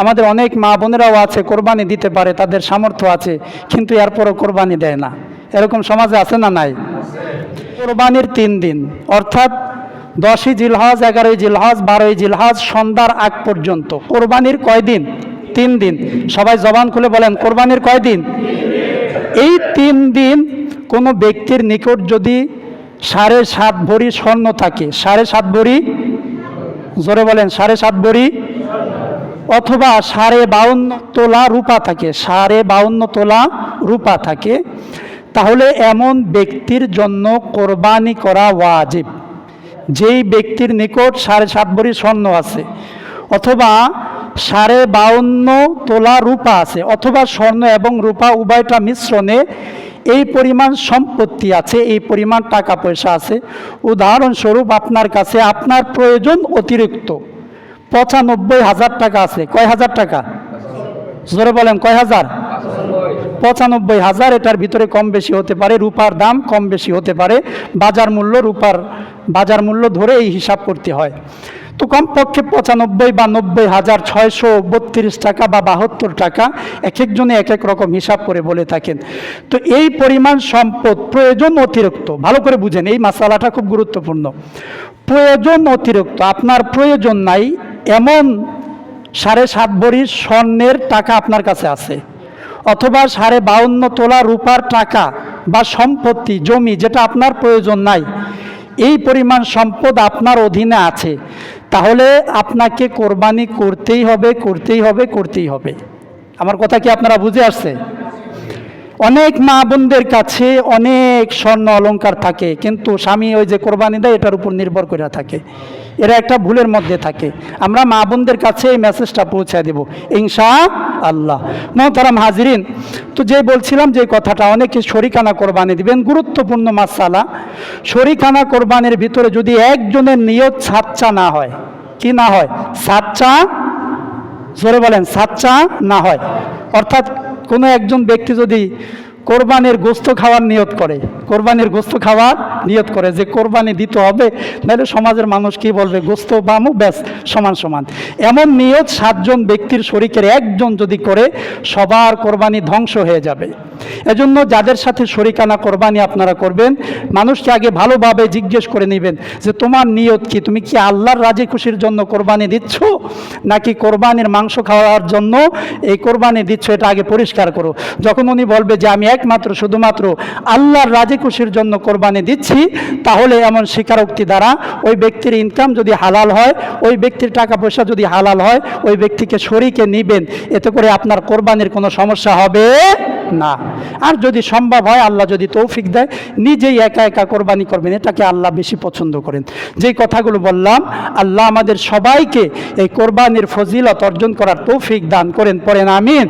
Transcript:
আমাদের অনেক মা বোনেরাও আছে, কোরবানি দিতে পারে, তাদের সামর্থ্য আছে, কিন্তু এরপরও কোরবানি দেয় না। এরকম সমাজে আছে না নাই? কোরবানির তিন দিন, অর্থাৎ দশই জিলহজ, এগারোই জিলহজ, বারোই জিলহজ, সন্ধ্যার আগ পর্যন্ত। কোরবানির কয় দিন? তিন দিন। সবাই জবান খুলে বলেন, কোরবানির কয় দিন? এই তিন দিন কোনো ব্যক্তির নিকট যদি সাড়ে সাত ভরি স্বর্ণ থাকে, সাড়ে সাত ভরি, জোরে বলেন, সাড়ে সাত ভরি অথবা সাড়ে বাউন্ন তোলা রূপা থাকে, সাড়ে বাউন্ন তোলা রূপা থাকে, তাহলে এমন ব্যক্তির জন্য কোরবানি করা ওয়াজিব। যেই ব্যক্তির নিকট সাড়ে সাত ভরি স্বর্ণ আছে, অথবা সাড়ে বাউন্ন তোলা রূপা আছে, অথবা স্বর্ণ এবং রূপা উভয়টা মিশ্রণে এই পরিমাণ সম্পত্তি আছে, এই পরিমাণ টাকা পয়সা আছে। উদাহরণস্বরূপ আপনার কাছে আপনার প্রয়োজন অতিরিক্ত পঁচানব্বই হাজার টাকা আছে। কয় হাজার টাকা? জোরে বলেন, কয় হাজার? পঁচানব্বই হাজার, এটার ভিতরে কম বেশি হতে পারে, রূপার দাম কম বেশি হতে পারে। বাজার মূল্য, রূপার বাজার মূল্য ধরে এই হিসাব করতে হয়। তো কমপক্ষে পঁচানব্বই বা নব্বই হাজার ছয়শো বত্রিশ টাকা বা বাহাত্তর টাকা এক একজনে এক এক রকম হিসাব করে বলে থাকেন। তো এই পরিমাণ সম্পদ প্রয়োজন অতিরিক্ত। ভালো করে বুঝেন, এই মশালাটা খুব গুরুত্বপূর্ণ। প্রয়োজন অতিরিক্ত, আপনার প্রয়োজন নাই এমন সাড়ে সাত ভরি স্বর্ণের টাকা আপনার কাছে আছে, অথবা সাড়ে বাউন্ন তোলা রূপার টাকা বা সম্পত্তি, জমি যেটা আপনার প্রয়োজন নাই, এই পরিমাণ সম্পদ আপনার অধীনে আছে, তাহলে আপনাকে কোরবানি করতেই হবে করতেই হবে করতেই হবে। আমার কথা কি আপনারা বুঝে আসছে? অনেক মা বোনদের কাছে অনেক স্বর্ণ অলঙ্কার থাকে, কিন্তু স্বামী ওই যে কোরবানি দেয়, এটার উপর নির্ভর করে থাকে। এরা একটা ভুলের মধ্যে থাকে। আমরা মা বোনদের কাছে এই মেসেজটা পৌঁছে দেব ইনশা আল্লাহ মোহতারাম হাজিরিন, তো যে বলছিলাম যে কথাটা, অনেকে শরিকানা কোরবানি দিবেন, গুরুত্বপূর্ণ মাসালা। শরিকানা কোরবানির ভিতরে যদি একজনের নিয়ত সাচ্চা না হয়, কি না হয়? সাচ্চা? জোরে বলেন, সাচ্চা না হয়। অর্থাৎ কোনো একজন ব্যক্তি যদি কোরবানের গোস্ত খাওয়ার নিয়ত করে কোরবানের গোস্ত খাওয়ার নিয়ত করে যে কোরবানি দিতে হবে, নাহলে সমাজের মানুষ কি বলবে, গোস্ত বামু, ব্যাস, সমান সমান। এমন নিয়ত সাতজন ব্যক্তির শরিকের একজন যদি করে, সবার কোরবানি ধ্বংস হয়ে যাবে। এজন্য যাদের সাথে শরিকানা কোরবানি আপনারা করবেন, মানুষকে আগে ভালোভাবে জিজ্ঞেস করে নেবেন যে, তোমার নিয়ত কি? তুমি কি আল্লাহর রাজি খুশির জন্য কোরবানি দিচ্ছ? নাকি কোরবানির মাংস খাওয়ার জন্য এই কোরবানি দিচ্ছ? এটা আগে পরিষ্কার করো। যখন উনি বলবে যে, আমি একমাত্র, শুধুমাত্র আল্লাহর রাজি খুশির জন্য কোরবানি দিচ্ছি তাহলে এমন স্বীকারোক্তি দ্বারা ওই ব্যক্তির ইনকাম যদি হালাল হয়, ওই ব্যক্তির টাকা পয়সা যদি হালাল হয়, ওই ব্যক্তিকে শরীকে নিবেন, এতে করে আপনার কোরবানির কোনো সমস্যা হবে না। আর যদি সম্ভব হয়, আল্লাহ যদি তৌফিক দেয়, নিজেই একা একা কোরবানি করবেন, এটাকে আল্লাহ বেশি পছন্দ করেন। যেই কথাগুলো বললাম, আল্লাহ আমাদের সবাইকে এই কোরবানির ফজিলত অর্জন করার তৌফিক দান করেন, পড়েন, আমিন।